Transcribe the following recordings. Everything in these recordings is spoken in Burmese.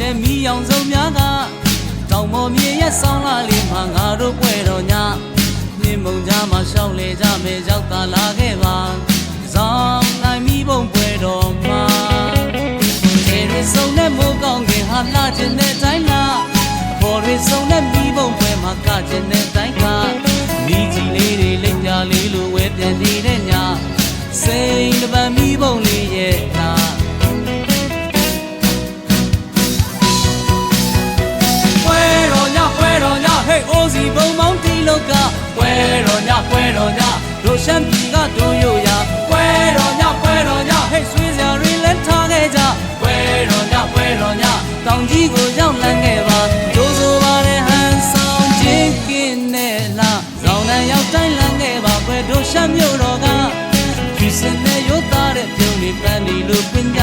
စာပွင့်ပူလာပါနေတဲ့မိအောင်စုံများကတောင်ပေါ်မြေရဲ့ဆောင်းလာလေးမှာငါတို့ပွဲတော်ညနှင်းမုံကြားမှာရှောက်လေကြမယ်ရောက်တာလာခဲ့ပါဇောင်းနိုင်မိဘုံပွဲတော်မှာခြေရစုံနဲ့မိုးကောင်းခင်ဟာလာခြင်းတဲ့တိုင်းလားဘော်ရစုံနဲ့မိဘုံပွဲမှာကခြင်းတဲ့တိုင်းကမိကြီးလေးတွေလိမ့်ပြလေးလိုဝဲပြန်နေတဲ့ညစိန်တပံမိဘုံ စီဘုံမောင်းတီလောကပွဲတော်ညပွဲတော်ညတို့ရှမ်းပြည်ကတို့ရိုရပွဲတော်ညပွဲတော်ညဟေးဆွေးစရာတွေလည်းထားခဲ့ကြပွဲတော်ညပွဲတော်ညတောင်ကြီးကိုရောက်လန်းခဲ့ပါဒိုးဆိုပါတဲ့ဟန်ဆောင်ချင်းကင်းနဲ့လာဇောင်းနဲ့ရောက်တိုင်းလန်းခဲ့ပါပွဲတို့ရှမ်းမြို့တော်ကဖြူစင်နဲ့ရိုးသားတဲ့ပြုံးလေးပန်းဒီလိုပင်ကြ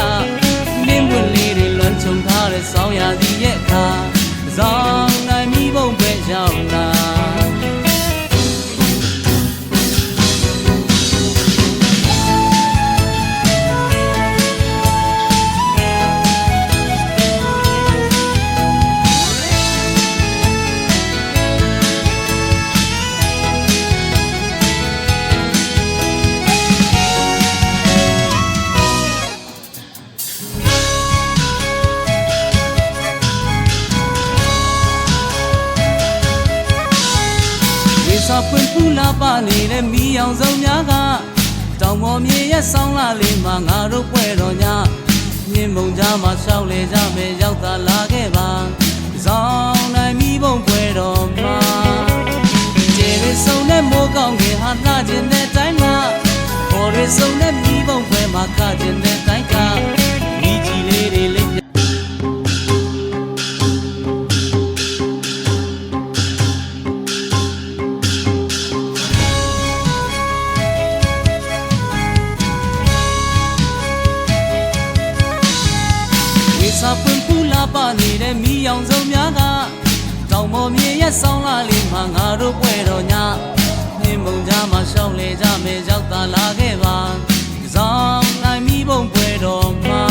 မင်းမွလေးတွေလွန်ချုံထားတဲ့ဆောင်းရာသီရဲ့အခါဇောင်း စာပွင့်ပူလာပါနေတဲ့မိအောင်စုံများကတောင်ပေါ်မြေရဲ့ဆောင်းလာလေးမှာငါတို့ပွဲတော်ညမြင်းမုံကြားမှာရှောက်လေကြမယ်ရောက်တာလာခဲ့ပါဇောင်းနိုင်မိဘုံပွဲတော်မှာကျေရစုံနဲ့မိုးကောင်းခင်ဟာလာခြင်းတဲ့တိုင်းမှာဘော်ရစုံနဲ့မိဘုံပွဲမှာကခြင်းတဲ့ ပွင့်ပူလာပါနေတဲ့မိအောင်စုံများကတောင်ပေါ်မြေရဲ့ဆောင်းလာလေးမှာငါတို့ပွဲတော်ညနှင်းမုံကြားမှာရှောက်လေကြမယ်ရောက်တာလာခဲ့ပါဇောင်းနိုင်မိဘုံပွဲတော်မှာ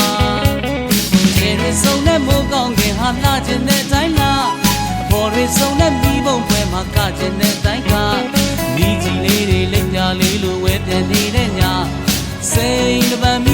ခြေရစုံနဲ့မိုးကောင်းခင်ဟာလာခြင်းတဲ့တိုင်းလားဘော်ရစုံနဲ့မိဘုံပွဲမှာကခြင်းတဲ့တိုင်းကမိကြီးလေးတွေလိမ့်ပြလေးလိုဝဲပြန်နေတဲ့ညစိန်တပံ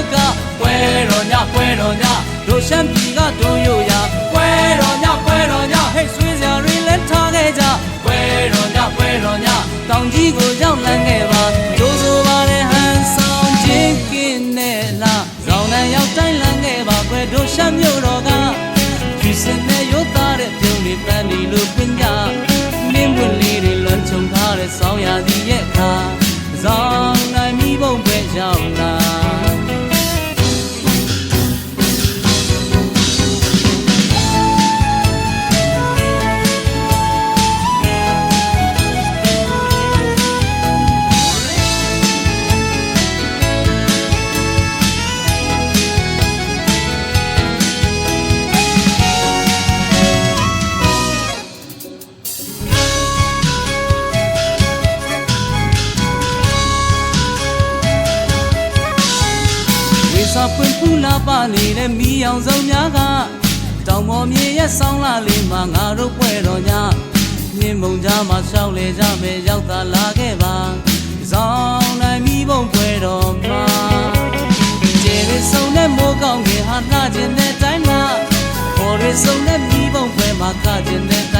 တီလောကပွဲတော်ညပွဲတော်ညတို့ရှမ်းပြည်ကတို့ရိုရပွဲတော်ညပွဲတော်ညဟေးဆွေးစရာတွေလည်းထားခဲ့ကြပွဲတော်ညပွဲတော်ညတောင်ကြီးကိုရောက်လန်းခဲ့ပါဒိုးဆိုပါတဲ့ဟန်ဆောင်ချင်းကင်းနဲ့လာဇောင်းနဲ့ရောက်တိုင်းလန်းခဲ့ပါပွဲတို့ရှမ်းမြို့တော်ကဖြူစင်နဲ့ရိုးသားတဲ့ပြုံးလေးပန်းဒီလိုပင်ကြမင်းပွင့်လေးတွေလွန်ချုံထားတဲ့ဆောင်းရာသီရဲ့အခါဇောင်းနိုင်မိဘုံပဲရောက်လာ စာပွင့်ပူလာပါနေတဲ့မိအောင်စုံများကတောင်ပေါ်မြေရဲ့ဆောင်းလာလေးမှာငါတို့ပွဲတော်ညမြင်းမုံကြားမှာရှောက်လေကြမယ်ရောက်တာလာခဲ့ပါဇောင်းနိုင်မိဘုံပွဲတော်မှာကျေရစုံနဲ့မိုးကောင်းခင်ဟာလာခြင်းတဲ့တိုင်းမှာဘော်ရစုံနဲ့မိဘုံပွဲမှာကခြင်းတဲ့တိုင်းက